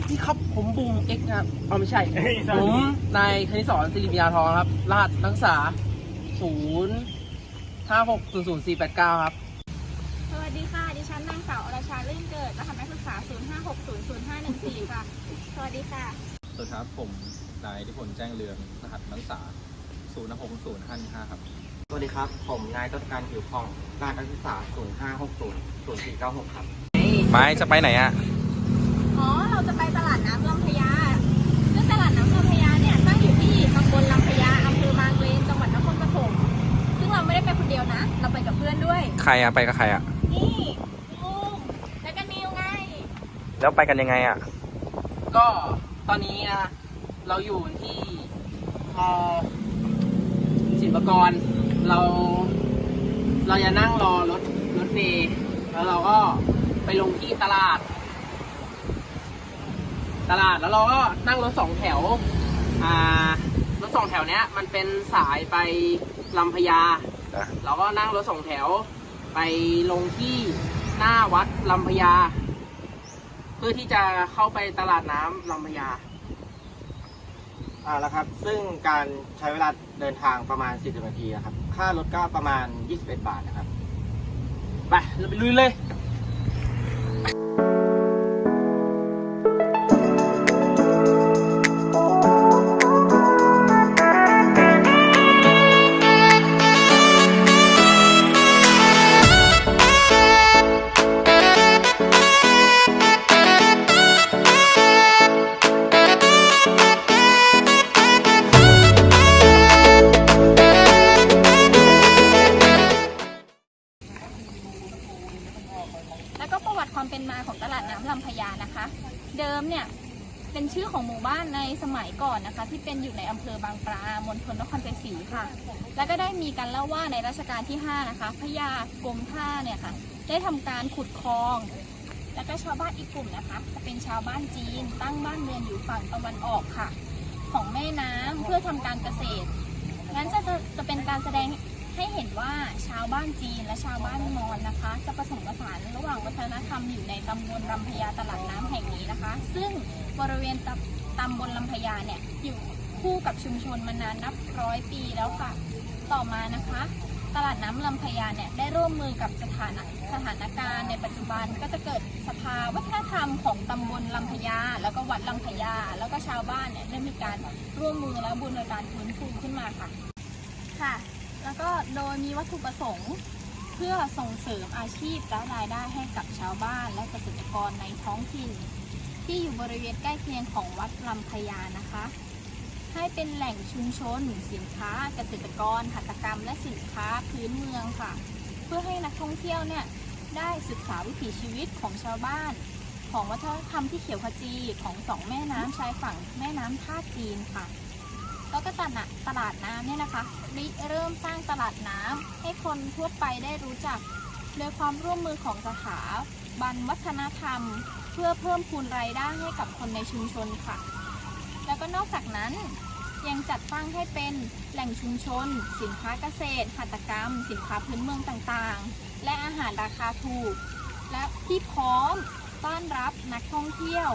วัสดีครับ ผมบูมเอ็กนะครับเอาไม่ใช่ ผมนายคณิตศรศิริปิยาทองครับ รหัสนักศึกษาศูนย์ห้าหกศูนย์ศูนย์สี่แปดเก้าครับ สวัสดีค่ะ ดิฉันนางสาวอรชาลื่นเกิดรหัสนักศึกษา 05600514 ค่ะ สวัสดีค่ะ สวัสดีครับ ผมนายทิพลแจ้งเรืองรหัสนักศึกษา0 6 0 5 5ครับ สวัสดีครับ ผมนายต้นการผิวผ่องรหัสนักศึกษา 0560 0496 ครับ ไม้จะไปไหนอะ อ๋อ เราจะไปตลาดน้ำลำพญาซึ่งตลาดน้ำลำพญาเนี่ยตั้งอยู่ที่ตำบลลำพญาอำเภอบางเลนจังหวัดนครปฐมซึ่งเราไม่ได้ไปคนเดียวนะ เราไปกับเพื่อนด้วย ใครอะไปกับใครอะนี่ลุงแล้วก็นิวไง แล้วไปกันยังไงอะก็ตอนนี้นะเราอยู่ที่มอศิลปากร เราเราจะนั่งรอรถรถเมล์แล้วเราก็ไปลงที่ตลาด ตลาดแล้วเราก็นั่งรถสองแถวอ่ารถสองแถวเนี้ยมันเป็นสายไปลำพญานะเราก็นั่งรถสองแถว ไปลงที่หน้าวัดลำพญา เพื่อที่จะเข้าไปตลาดน้ำลำพญา อ่าแล้วครับ ซึ่งการใช้เวลาเดินทางประมาณ40นาทีนะครับ ค่ารถก็ประมาณ 21 บาทนะครับ ไป เราไปลุยเลย เป็นชื่อของหมู่บ้านในสมัยก่อนนะคะ ที่เป็นอยู่ในอำเภอบางปลามณฑลนครชัยศรีค่ะ แล้วก็ได้มีการเล่าว่าในรัชกาลที่ 5 นะคะพญากรมท่าเนี่ยค่ะ ได้ทำการขุดคลอง แล้วก็ชาวบ้านอีกกลุ่มนะคะ จะเป็นชาวบ้านจีน ตั้งบ้านเรือนอยู่ฝั่งตะวันออกค่ะ ของแม่น้ำเพื่อทำการเกษตรงั้นจะจะจะเป็นการแสดงให้เห็นว่าชาวบ้านจีนและชาวบ้านมอญนะคะ จะผสมผสานระหว่างวัฒนธรรมอยู่ในตำบลลำพญาตลาดน้ำแห่งนี้นะคะ ซึ่ง บริเวณตำตำบลลำพญาเนี่ยอยู่คู่กับชุมชนมานานนับร้อยปีแล้วค่ะ ต่อมานะคะ ตลาดน้ำลำพญาเนี่ยได้ร่วมมือกับสถานะสถานการณ์ในปัจจุบันก็จะเกิดสภาวัฒนธรรมของตำบลลำพญาแล้วก็วัดลำพญาแล้วก็ชาวบ้านเนี่ยได้มีการร่วมมือและบูรณาการฟื้นฟูขึ้นมาค่ะค่ะ แล้วก็โดยมีวัตถุประสงค์เพื่อส่งเสริมอาชีพและรายได้ให้กับชาวบ้านและเกษตรกรในท้องถิ่น ที่อยู่บริเวณใกล้เคียงของวัดลำพญานะคะ ให้เป็นแหล่งชุมชนสินค้าเกษตรกรหัตถกรรม และสินค้าพื้นเมืองค่ะ เพื่อให้นักท่องเที่ยวเนี่ยได้ศึกษาวิถีชีวิตของชาวบ้าน ของวัฒนธรรมที่เขียวขจีของสองแม่น้ำชายฝั่งแม่น้ำท่าจีนค่ะแล้วก็ตลาดตลาดน้ำเนี่ยนะคะริเริ่มสร้างตลาดน้ำให้คนทั่วไปได้รู้จัก โดยความร่วมมือของสถาบันวัฒนธรรม เพื่อเพิ่มพูนรายได้ให้กับคนในชุมชนค่ะ แล้วก็นอกจากนั้นยังจัดตั้งให้เป็นแหล่งชุมชน สินค้าเกษตร หัตถกรรม สินค้าพื้นเมืองต่างๆ และอาหารราคาถูก และที่พร้อมต้อนรับนักท่องเที่ยว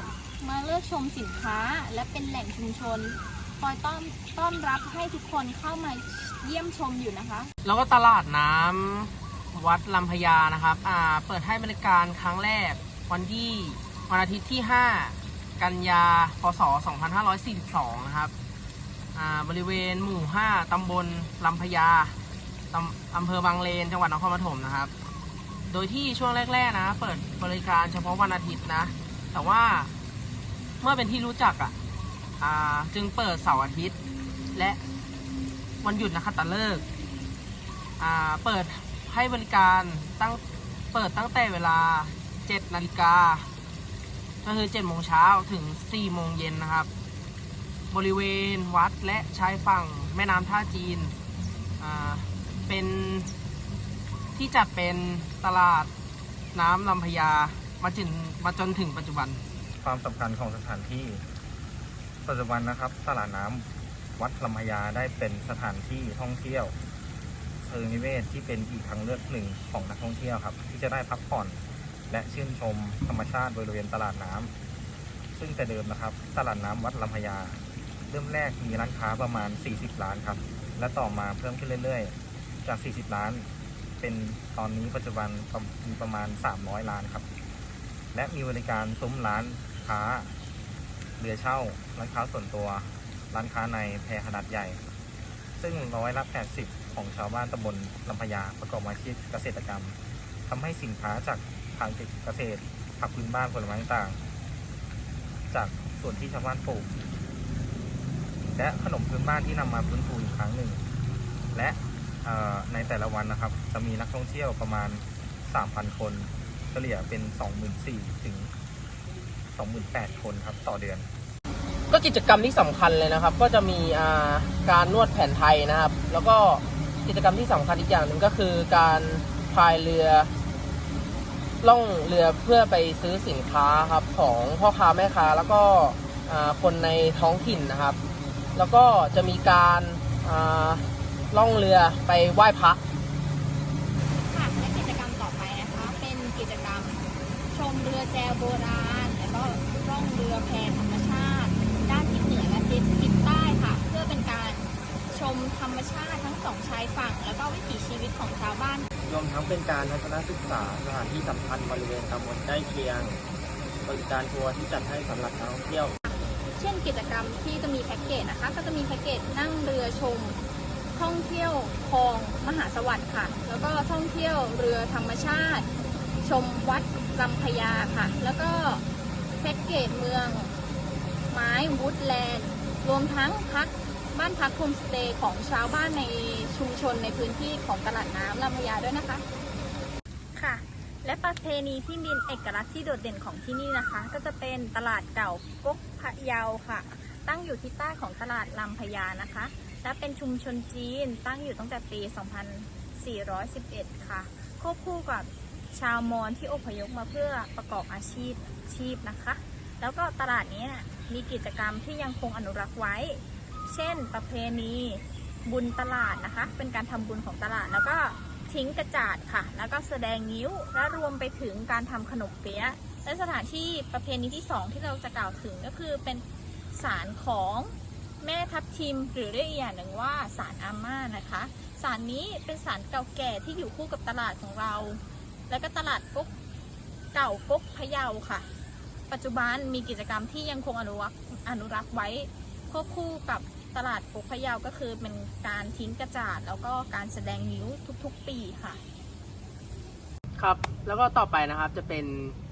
มาเลือกชมสินค้าและเป็นแหล่งชุมชนคอยต้อนต้อนรับให้ทุกคนเข้ามาเยี่ยมชมอยู่นะคะ แล้วก็ตลาดน้ำ วัดลำพญานะครับอ่าเปิดให้บริการครั้งแรกวันที่วันอาทิตย์ที่ 5 กันยา พศ 2542 นะครับอ่าบริเวณหมู่ 5 ตำบลลำพญาตำอำเภอบางเลน จังหวัดนครปฐมนะครับ โดยที่ช่วงแรก ๆ นะ เปิดบริการเฉพาะวันอาทิตย์นะ แต่ว่าเมื่อเป็นที่รู้จักอะอ่าจึงเปิดเสาร์อาทิตย์ และวันหยุดนะคะตะเลิกอ่าเปิด ให้บริการตั้งเปิดตั้งแต่เวลา 7 นาฬิกา ก็คือ 7 โมงเช้าถึง 4 โมงเย็นนะครับ บริเวณวัดและชายฝั่งแม่น้ำท่าจีน เป็นที่จัดเป็นตลาดน้ำลำพญามาจนมาจนถึงปัจจุบัน ความสำคัญของสถานที่ปัจจุบันนะครับ ตลาดน้ำวัดลำพญาได้เป็นสถานที่ท่องเที่ยว เชิงนิเวศที่เป็นอีกทางเลือกหนึ่งของนักท่องเที่ยวครับ ที่จะได้พักผ่อนและชื่นชมธรรมชาติบริเวณตลาดน้ำโดซึ่งแต่เดิมนะครับ ตลาดน้ำวัดลำพญาเริ่มแรกมีร้านค้าประมาณ 40 ร้านครับ และต่อมาเพิ่มขึ้นเรื่อยๆ จาก 40 ร้าน เป็นตอนนี้ปัจจุบันมีประมาณ 300 ร้านครับ และมีบริการซุ้มร้านค้าเรือเช่า ร้านค้าส่วนตัว ร้านค้าในแพรขนาดใหญ่ ซึ่งร้อยละ80 ของชาวบ้านตำบลลำพญาประกอบอาชีพเกษตรกรรมทำให้สินค้าจากทางเกษตรผักพื้นบ้านผลไม้ต่างๆ จากส่วนที่ชาวบ้านปลูก และขนมพื้นบ้านที่นำมาฟื้นฟูอีกครั้งหนึ่ง และในแต่ละวันนะครับ จะมีนักท่องเที่ยวประมาณ 3,000 คนเฉลี่ยเป็น 24,000 ถึง 28,000 คนครับต่อเดือน ก็กิจกรรมที่สำคัญเลยนะครับ ก็จะมีการนวดแผนไทยนะครับ แล้วก็ กิจกรรมที่สำคัญอีกอย่างหนึ่งก็คือการพายเรือล่องเรือเพื่อไปซื้อสินค้าครับของพ่อค้าแม่ค้าแล้วก็คนในท้องถิ่นนะครับ แล้วก็จะมีการาล่องเรือไปไหว้พระค่ะและกิจกรรมต่อไปนะคะเป็นกิจกรรมชมเรือแจวโบราณแล้วก็ร่องเรือแพธรรมชาติ ด้านทิศเหนือและทิศทิศใต้ค่ะ เพื่อเป็นการช มธรรมชาติทั้งสองชายฝั่ง แล้วก็วิถีชีวิตของชาวบ้าน รวมทั้งเป็นการทัศนศึกษาสถานที่สำคัญบริเวณตำบลใกล้เคียงบริการทัวร์ที่จัดให้สำหรับนักท่องเที่ยว เช่นกิจกรรมที่จะมีแพ็กเกจนะคะ ก็จะมีแพ็กเกจนั่งเรือชม ท่องเที่ยวคลองมหาสวัสดิ์ค่ะ แล้วก็ท่องเที่ยวเรือธรรมชาติ ชมวัดลำพญาค่ะ แล้วก็แพ็กเกจเมือง ไม้วูดแลนด์ รวมทั้งพัก บ้านพักโฮมสเตย์ของชาวบ้านในชุมชนในพื้นที่ของตลาดน้ำลำพญาด้วยนะคะ ค่ะ และประเพณีที่มีเอกลักษณ์ที่โดดเด่นของที่นี่นะคะ ก็จะเป็นตลาดเก่ากกพะเยาค่ะ ตั้งอยู่ที่ใต้ของตลาดลำพญานะคะ และเป็นชุมชนจีนตั้งอยู่ตั้งแต่ปี 2411 ค่ะ ควบคู่กับชาวมอญที่อพยพมาเพื่อประกอบอาชีพชีพนะคะ แล้วก็ตลาดนี้นะมีกิจกรรมที่ยังคงอนุรักษ์ไว้ เช่น ประเพณีบุญตลาดนะคะ เป็นการทำบุญของตลาด แล้วก็ทิ้งกระจาดค่ะ แล้วก็แสดงนิ้ว และรวมไปถึงการทำขนมเปี๊ยะ และสถานที่ประเพณีที่สองที่เราจะกล่าวถึงก็คือเป็นศาลของแม่ทับทิม หรือเรียกอีกอย่างหนึ่งว่าศาลอาม่านะคะศาลนี้เป็นศาลเก่าแก่ที่อยู่คู่กับตลาดของเรา แล้วก็ตลาดก๊กเก่าก๊กพะเยาค่ะ ปัจจุบันมีกิจกรรมที่ยังคงอนุรักษ์อนุรักษ์ไว้ควบคู่กับ ตลาดก๊กพะเยาก็คือเป็นการทิ้งกระจาดแล้วก็การแสดงนิ้วทุกๆปีค่ะ ครับ แล้วก็ต่อไปนะครับจะเป็น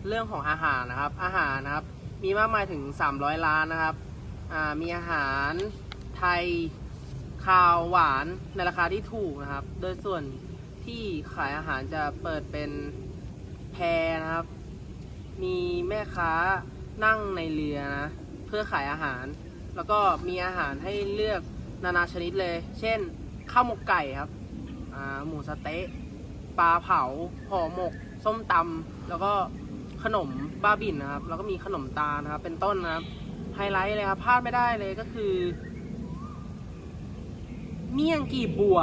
เรื่องของอาหารนะครับ อาหารนะครับมีมากมายถึง 300ร้านนะครับมีอาหารไทยคาวหวานในราคาที่ถูกนะครับ โดยส่วนที่ขายอาหารจะเปิดเป็นแพนะครับ มีแม่ค้านั่งในเรือนะ เพื่อขายอาหาร แล้วก็มีอาหารให้เลือกนานาชนิดเลย เช่น ข้าวหมกไก่ครับหมูสะเต๊ะปลาเผาห่อหมก ส้มตำแล้วก็ขนมบ้าบินนะครับ แล้วก็มีขนมตาลนะครับ เป็นต้นนะครับ ไฮไลท์เลยครับพลาดไม่ได้เลยก็คือ เมี่ยงกีบบัว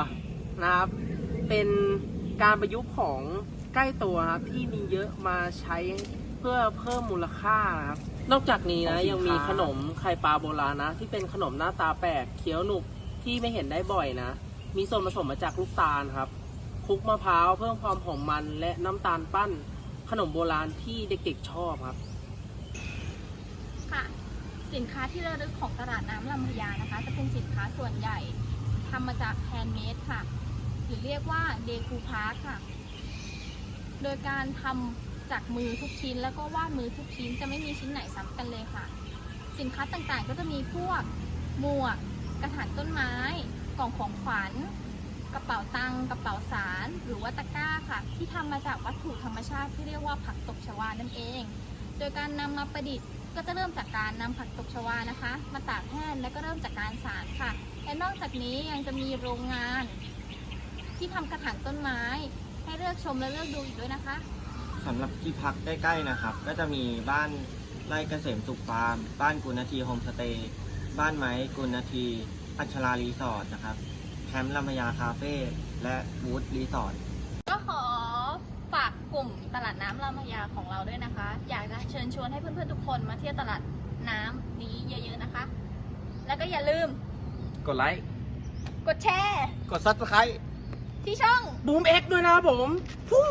นะครับ เป็นการประยุกต์ของใกล้ตัวครับที่มีเยอะมาใช้เพื่อเพิ่มมูลค่านะครับ นอกจากนี้นะของสินค้ายัยังมีขนมไข่ปลาโบราณนะ ที่เป็นขนมหน้าตาแปลกเคี้ยวหนุบที่ไม่เห็นได้บ่อยนะ มีส่วนผสมมาจากลูกตาลครับคลุกมะพร้าวเพิ่มความหอมมันและน้ำตาลปั้น ขนมโบราณที่เด็กๆชอบครับ ค่ะ สินค้าที่ระลึกของตลาดน้ำลำพญานะคะ จะเป็นสินค้าส่วนใหญ่ทำมาจากแฮนด์เมดค่ะ หรือเรียกว่าเดคูพาร์ค่ะ โดยการทำ จากมือทุกชิ้น แล้วก็วาดมือทุกชิ้นจะไม่มีชิ้นไหนซ้ำกันเลยค่ะ สินค้าต่างๆ ก็จะมีพวกหมวก กระถางต้นไม้ กล่องของขวัญ กระเป๋าตังค์กระเป๋าสาร หรือว่าตะกร้าค่ะ ที่ทำมาจากวัตถุธรรมชาติที่เรียกว่าผักตบชวานั่นเอง โดยการนำมาประดิษฐ์ก็จะเริ่มจากการนำผักตบชวานะคะ มาตากแห้งแล้วก็เริ่มจากการสารค่ะ และนอกจากนี้ยังจะมีโรงงาน ที่ทำกระถางต้นไม้ ให้เลือกชมและเลือกดูอีกด้วยนะคะ สำหรับที่พักใกล้ๆนะครับ ก็จะมีบ้านไร่เกษมสุขฟาร์ม บ้านกุณนาทีโฮมสเตย์บ้านไม้กุณนาทีอัชรารีสอร์ทนะครับแคมป์ลำพญาคาเฟ่และวูดรีสอร์ทก็ขอฝากกลุ่มตลาดน้ำลำพญาของเราด้วยนะคะ อยากจะเชิญชวนให้เพื่อนๆทุกคนมาเที่ยวตลาดน้ำนี้เยอะๆนะคะ แล้วก็อย่าลืม กดไลค์กดแชร์ กดซับสไครต์ที่ช่อง บูมเอ็กด้วยนะครับผมฟู่